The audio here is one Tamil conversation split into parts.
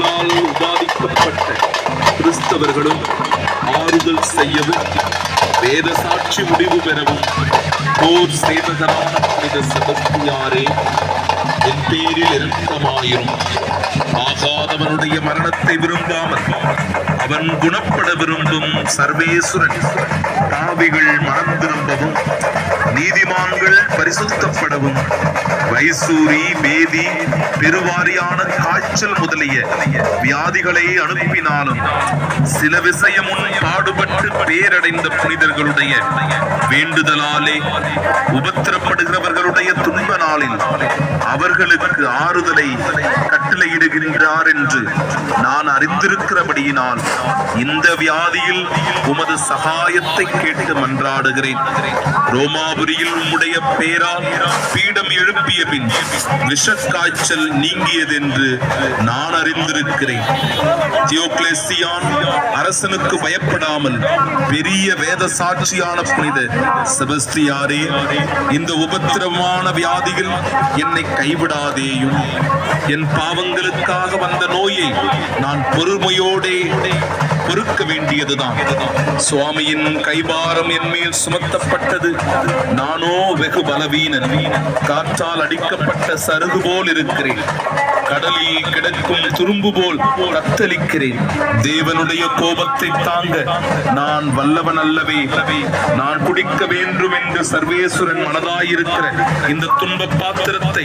கடவுளால் உபாதிக்கப்பட்ட கிறிஸ்தவர்களும் ஆறுதல் செய்யவும் வேத சாட்சி முடிவு பெறவும் போர் செய்ததரான புனித செபஸ்தியாரே என் பேரில் இரக்கமாயிரும் ஆகாதவனுடைய மரணத்தை விரும்பாமல் அவன் குணப்பட விரும்பும் சர்வேஸ்வரன். தாவிகள் மனம் திரும்பவும் நீதிமான்கள் பரிசுத்தப்படவும். வைசூரி பேதி பெருவாரியான காய்ச்சல் முதலிய வியாதிகளை அனுப்பினாலும் சில விஷயமுன் பாடுபட்டு பேரடைந்த புனிதர்களுடைய வேண்டுதலாலே உபத்திரப்படுகிறவர்களுடைய துன்ப நாளில் அவர் மக்களுக்கு ஆறுதலை கட்டளையிடுகின்றார் என்று நான் அறிந்திருக்கிறபடியினால் இந்த வியாதியில் உமது சகாயத்தை கேட்டு மன்றாடுகிறேன். ரோமாபுரியில் உம்முடைய பேரால் பீடம் எழுப்பிய பின் விஷக்காய்ச்சல் நீங்கியதென்று நான் அறிந்திருக்கிறேன். அரசனுக்கு பயப்படாமல் பெரிய வேத சாட்சியான புனித செபஸ்தியாரே இந்த உபத்திரமான வியாதியில் என்னை கைவிட கைவிடாதேயும் என் பாவங்களுக்காக வந்த நோயை நான் பொறுமையோடே பொறுக்க வேண்டியதுதான். சுவாமியின் கைபாரம் என் மேல் சுமத்தப்பட்டது. நானோ வெகு பலவீனன் காற்றால் அடிக்கப்பட்ட சருகு போல் இருக்கிறேன். கடலில் கிடக்கும் துரும்பு போல் தத்தளிக்கிறேன் தேவனுடைய கோபத்தை தாங்க நான் வல்லவன் அல்லவே நான் குடிக்க வேண்டும் என்று சர்வேஸ்வரன் மனதாயிருக்கிற இந்த துன்ப பாத்திரத்தை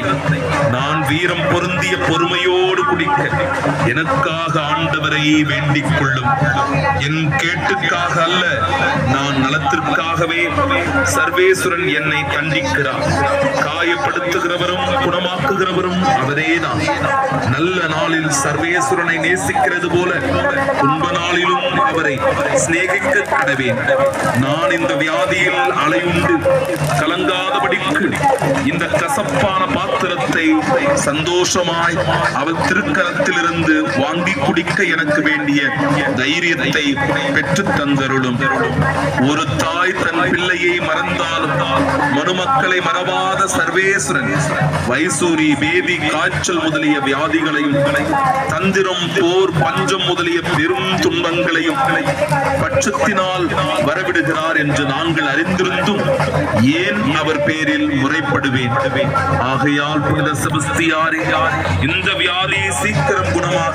நான் வீரம் பொருந்திய பொறுமையோடு குடிக்க எனக்காக ஆண்டவரை வேண்டிக் கொள்ளும். என் கேட்டுக்காக அல்ல நான் நலத்திற்காகவே சர்வேசுரன் என்னை தண்டிக்கிறார். காயப்படுத்துகிறவரும் குணமாக்குகிறவரும் அவரே தான் நல்ல நாளில் சர்வேசுரனை நேசிக்கிறது போல துன்ப நாளிலும் அவரை சிநேகிக்க கடவேன். நான் இந்த வியாதியில் அலையுண்டு கலங்காதபடிக்கு இந்த கசப்பான பாத்திரத்தை சந்தோஷமாய் அவர் திருக்கரத்திலிருந்து வாங்கி குடிக்க எனக்கு வேண்டிய தைரியத்தை பெற்றுத் தந்தருளும். ஒரு தாய் தன் பிள்ளையை மறந்தாலும் மனுமக்களை மறவாத சர்வேஸ்வரன். வைசூரி பேதி காய்ச்சல் முதலிய வியாதிகளையும் தந்திரம் போர் பஞ்சம் முதலிய பெரும் துன்பங்களையும் பட்சத்தினால் வரவிடுகிறார் என்று நாங்கள் அறிந்திருந்தும் ஏன் அவர் பேரில் முறைப்படுவேன்? ஆகையால் புனித செபஸ்தியாரே இந்த வியாதி சீக்கிரம் குணமாக